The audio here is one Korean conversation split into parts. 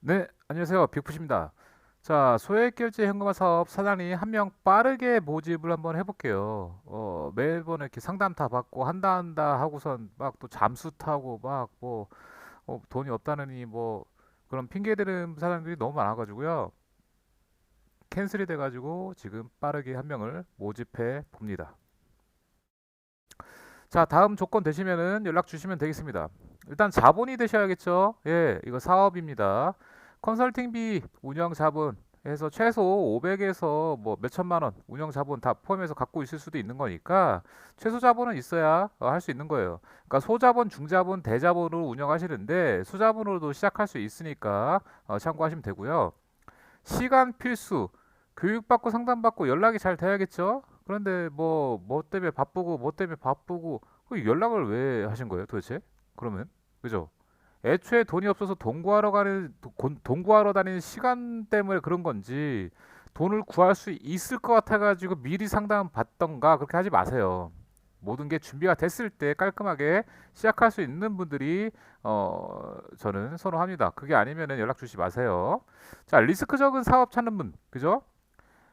네, 안녕하세요. 빅푸시입니다. 자, 소액결제 현금화 사업 사장님 한 명 빠르게 모집을 한번 해볼게요. 어, 매번 이렇게 상담 다 받고 한다 한다 하고선 막 또 잠수 타고 막뭐 어, 돈이 없다느니 뭐 그런 핑계 대는 사람들이 너무 많아가지고요. 캔슬이 돼가지고 지금 빠르게 한 명을 모집해 봅니다. 자, 다음 조건 되시면은 연락 주시면 되겠습니다. 일단 자본이 되셔야겠죠? 예, 이거 사업입니다. 컨설팅비 운영 자본 해서 최소 500에서 뭐 몇천만 원 운영 자본 다 포함해서 갖고 있을 수도 있는 거니까 최소 자본은 있어야 할 수 있는 거예요. 그러니까 소자본, 중자본, 대자본으로 운영하시는데 소자본으로도 시작할 수 있으니까 어, 참고하시면 되고요. 시간 필수, 교육받고 상담받고 연락이 잘 돼야겠죠? 그런데 뭐, 뭐 때문에 바쁘고, 뭐 때문에 바쁘고, 그 연락을 왜 하신 거예요, 도대체? 그러면? 그죠? 애초에 돈이 없어서 동구하러 가는, 돈- 동구하러 다니는 시간 때문에 그런 건지, 돈을 구할 수 있을 것 같아가지고 미리 상담 받던가, 그렇게 하지 마세요. 모든 게 준비가 됐을 때 깔끔하게 시작할 수 있는 분들이, 어, 저는 선호합니다. 그게 아니면은 연락 주지 마세요. 자, 리스크 적은 사업 찾는 분, 그죠?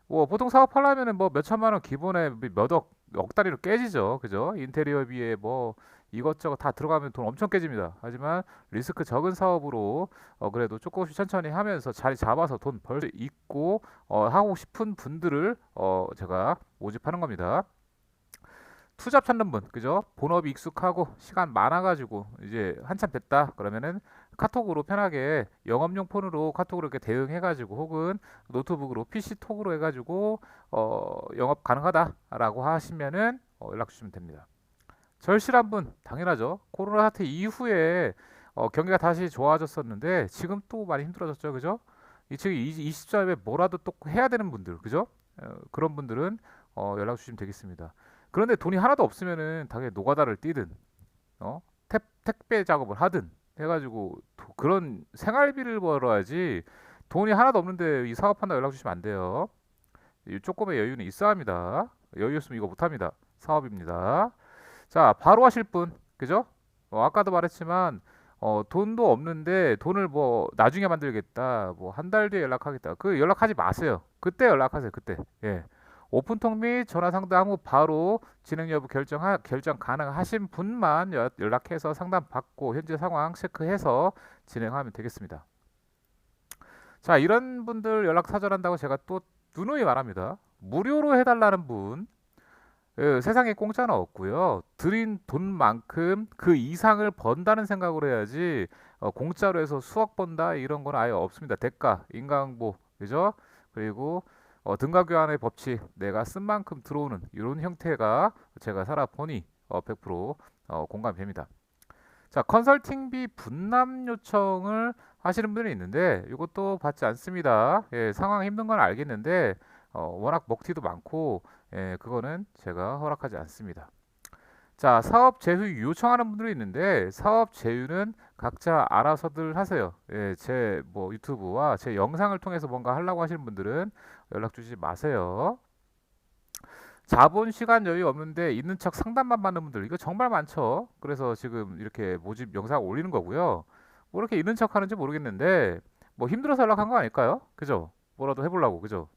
뭐 보통 사업 하려면은 뭐 몇천만 원 기본에 몇 억, 억 단위로 깨지죠. 그죠? 인테리어비에 뭐 이것저것 다 들어가면 돈 엄청 깨집니다. 하지만 리스크 적은 사업으로 어 그래도 조금씩 천천히 하면서 자리 잡아서 돈 벌 수 있고 어 하고 싶은 분들을 어 제가 모집하는 겁니다. 투잡 찾는 분, 그죠? 본업이 익숙하고 시간 많아가지고 이제 한참 됐다 그러면은 카톡으로 편하게 영업용 폰으로 카톡으로 이렇게 대응해가지고 혹은 노트북으로 PC 톡으로 해가지고 어 영업 가능하다라고 하시면은 어 연락 주시면 됩니다. 절실한 분 당연하죠. 코로나 사태 이후에 어 경기가 다시 좋아졌었는데 지금 또 많이 힘들어졌죠, 그죠? 이 지금 이, 이 시점에 뭐라도 또 해야 되는 분들, 그죠? 어, 그런 분들은 어 연락 주시면 되겠습니다. 그런데 돈이 하나도 없으면은 당연히 노가다를 뛰든 어 택, 택배 작업을 하든 해가지고 도- 그런 생활비를 벌어야지 돈이 하나도 없는데 이 사업한다 연락 주시면 안 돼요. 이 조금의 여유는 있어야 합니다. 여유 없으면 이거 못합니다. 사업입니다. 자, 바로 하실 분, 그죠? 어, 아까도 말했지만 어, 돈도 없는데 돈을 뭐 나중에 만들겠다, 뭐 한 달 뒤에 연락하겠다. 그 연락하지 마세요. 그때 연락하세요. 그때. 예. 오픈톡 및 전화 상담 후 바로 진행 여부 결정 결정 가능하신 분만 여- 연락해서 상담 받고 현재 상황 체크해서 진행하면 되겠습니다. 자, 이런 분들 연락 사절한다고 제가 또 누누이 말합니다. 무료로 해달라는 분, 예, 세상에 공짜는 없고요. 드린 돈만큼 그 이상을 번다는 생각으로 해야지 어, 공짜로 해서 수억 번다 이런 건 아예 없습니다. 대가, 인과응보, 그죠? 그리고 어, 등가 교환의 법칙, 내가 쓴 만큼 들어오는 이런 형태가 제가 살아보니 어, 100% 어, 공감이 됩니다. 자, 컨설팅비 분담 요청을 하시는 분이 있는데 이것도 받지 않습니다. 예, 상황 힘든 건 알겠는데 어, 워낙 먹튀도 많고 예, 그거는 제가 허락하지 않습니다. 자, 사업 제휴 요청하는 분들이 있는데 사업 제휴는 각자 알아서들 하세요. 예, 제 뭐 유튜브와 제 영상을 통해서 뭔가 하려고 하시는 분들은 연락 주지 마세요. 자본 시간 여유 없는데 있는 척 상담만 받는 분들 이거 정말 많죠. 그래서 지금 이렇게 모집 영상 올리는 거고요. 뭐 이렇게 있는 척 하는지 모르겠는데 뭐 힘들어서 연락한 거 아닐까요? 그죠? 뭐라도 해보려고 그죠?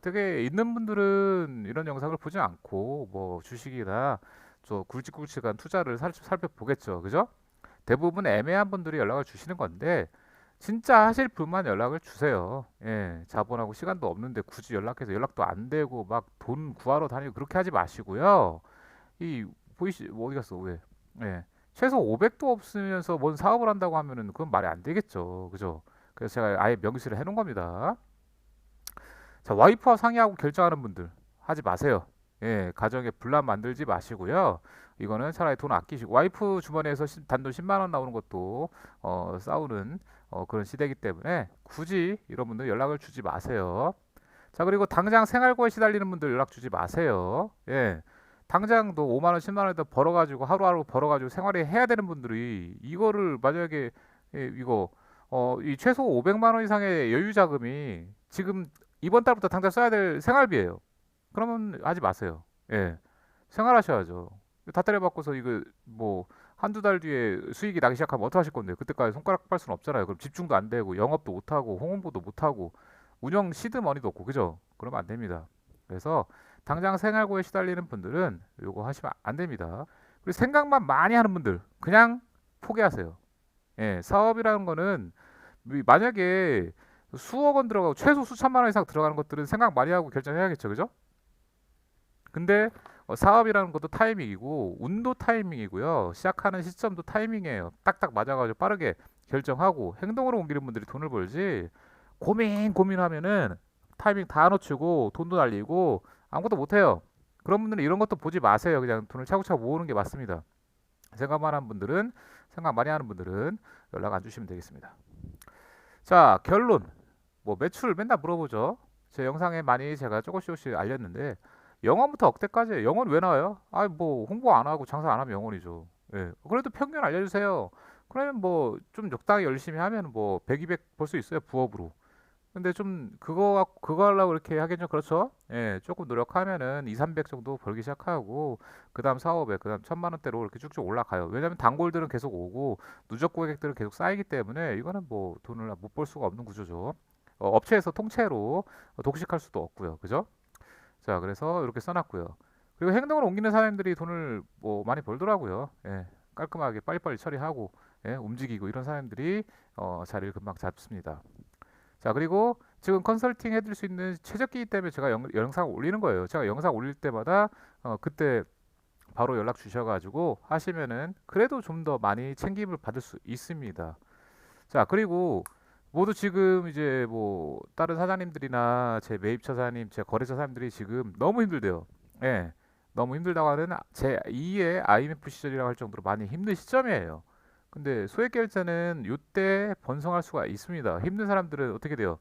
되게 있는 분들은 이런 영상을 보지 않고 뭐 주식이나 저 굵직굵직한 투자를 살, 살펴보겠죠. 그죠? 대부분 애매한 분들이 연락을 주시는 건데 진짜 하실 분만 연락을 주세요. 예, 자본하고 시간도 없는데 굳이 연락해서 연락도 안 되고 막 돈 구하러 다니고 그렇게 하지 마시고요. 이 보이시 뭐 어디 갔어? 왜? 예. 최소 500도 없으면서 뭔 사업을 한다고 하면은 그건 말이 안 되겠죠. 그죠? 그래서 제가 아예 명시를 해 놓은 겁니다. 자, 와이프와 상의하고 결정하는 분들 하지 마세요. 예, 가정에 분란 만들지 마시고요. 이거는 차라리 돈 아끼시고 와이프 주머니에서 시- 단돈 10만 원 나오는 것도 어, 싸우는 어, 그런 시대이기 때문에 굳이 이런 분들 연락을 주지 마세요. 자, 그리고 당장 생활고에 시달리는 분들 연락 주지 마세요. 예. 당장도 5만 원, 10만 원에다 벌어가지고 하루하루 벌어가지고 생활이 해야 되는 분들이 이거를 만약에 예, 이거 어, 이 최소 500만 원 이상의 여유 자금이 지금 이번 달부터 당장 써야 될 생활비예요. 그러면 하지 마세요. 예. 생활하셔야죠. 다 때려받고서 이거 뭐 한두 달 뒤에 수익이 나기 시작하면 어떡하실 건데요? 그때까지 손가락 빨 수는 없잖아요. 그럼 집중도 안 되고 영업도 못 하고 홍보도 못 하고 운영 시드머니도 없고 그죠? 그러면 안 됩니다. 그래서 당장 생활고에 시달리는 분들은 요거 하시면 안 됩니다. 그리고 생각만 많이 하는 분들 그냥 포기하세요. 예, 사업이라는 거는 미- 만약에 수억 원 들어가고 최소 수천만 원 이상 들어가는 것들은 생각 많이 하고 결정해야겠죠, 그죠? 근데 어, 사업이라는 것도 타이밍이고 운도 타이밍이고요. 시작하는 시점도 타이밍이에요. 딱딱 맞아가지고 빠르게 결정하고 행동으로 옮기는 분들이 돈을 벌지 고민 고민하면은 타이밍 다 놓치고 돈도 날리고 아무것도 못해요. 그런 분들은 이런 것도 보지 마세요. 그냥 돈을 차곡차곡 모으는 게 맞습니다. 생각만 하는 분들은 생각 많이 하는 분들은 연락 안 주시면 되겠습니다. 자 결론 뭐 매출 맨날 물어보죠. 제 영상에 많이 제가 조금씩 조금씩 알렸는데 영원부터 억대까지 영원 왜 나와요? 아 뭐 홍보 안 하고 장사 안 하면 영원이죠. 예. 그래도 평균 알려주세요. 그러면 뭐 좀 적당히 열심히 하면 뭐 100, 200 벌 수 있어요 부업으로. 근데 좀 그거 그거 하려고 이렇게 하긴 좀 그렇죠. 예, 조금 노력하면은 2, 300 정도 벌기 시작하고 그다음 4, 500, 그다음 1000만 원대로 이렇게 쭉쭉 올라가요. 왜냐면 단골들은 계속 오고 누적 고객들은 계속 쌓이기 때문에 이거는 뭐 돈을 못 벌 수가 없는 구조죠. 어, 업체에서 통째로 독식할 수도 없고요. 그죠? 자, 그래서 이렇게 써놨고요. 그리고 행동을 옮기는 사람들이 돈을 뭐 많이 벌더라고요. 예, 깔끔하게 빨리빨리 처리하고 예, 움직이고 이런 사람들이 어, 자리를 금방 잡습니다. 자, 그리고 지금 컨설팅 해드릴 수 있는 최적기이기 때문에 제가 영, 영상 올리는 거예요. 제가 영상 올릴 때마다 어, 그때 바로 연락 주셔가지고 하시면은 그래도 좀 더 많이 챙김을 받을 수 있습니다. 자, 그리고 모두 지금 이제 뭐 다른 사장님들이나 제 매입처 사장님, 제 거래처 사장님들이 지금 너무 힘들대요. 예. 너무 힘들다고 하는 제 2의 IMF 시절이라고 할 정도로 많이 힘든 시점이에요. 근데 소액 결제는 요때 번성할 수가 있습니다. 힘든 사람들은 어떻게 돼요?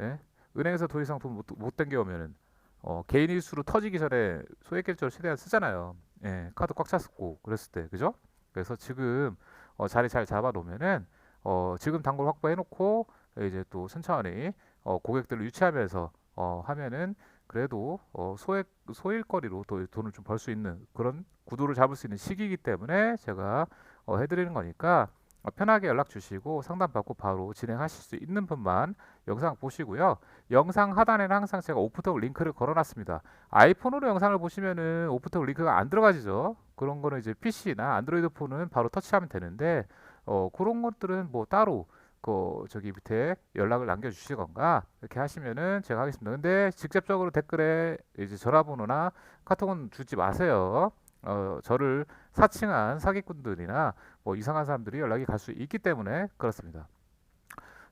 예? 은행에서 더 이상 돈 못 못 땡겨오면은 어, 개인 일수로 터지기 전에 소액 결제로 최대한 쓰잖아요. 예, 카드 꽉 찼고 그랬을 때, 그죠? 그래서 지금 어, 자리 잘 잡아 놓으면은 어, 지금 단골 확보해 놓고 이제 또 천천히 어, 고객들을 유치하면서 어, 하면은 그래도 어, 소액 소일거리로 또 돈을 좀 벌 수 있는 그런 구도를 잡을 수 있는 시기이기 때문에 제가 어, 해드리는 거니까 어, 편하게 연락 주시고 상담 받고 바로 진행하실 수 있는 분만 영상 보시고요. 영상 하단에는 항상 제가 오프톡 링크를 걸어놨습니다. 아이폰으로 영상을 보시면은 오프톡 링크가 안 들어가지죠. 그런 거는 이제 PC나 안드로이드 폰은 바로 터치하면 되는데 어, 그런 것들은 뭐 따로 그 저기 밑에 연락을 남겨주시건가 이렇게 하시면은 제가 하겠습니다. 근데 직접적으로 댓글에 이제 전화번호나 카톡은 주지 마세요. 어, 저를 사칭한 사기꾼들이나 뭐 이상한 사람들이 연락이 갈 수 있기 때문에 그렇습니다.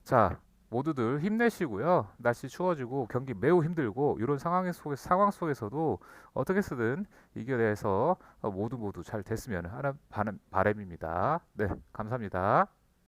자, 모두들 힘내시고요. 날씨 추워지고 경기 매우 힘들고 이런 상황 속에 상황 속에서도 어떻게 쓰든 이겨내서 어, 모두 모두 잘 됐으면 하는 바람, 바람입니다. 네, 감사합니다.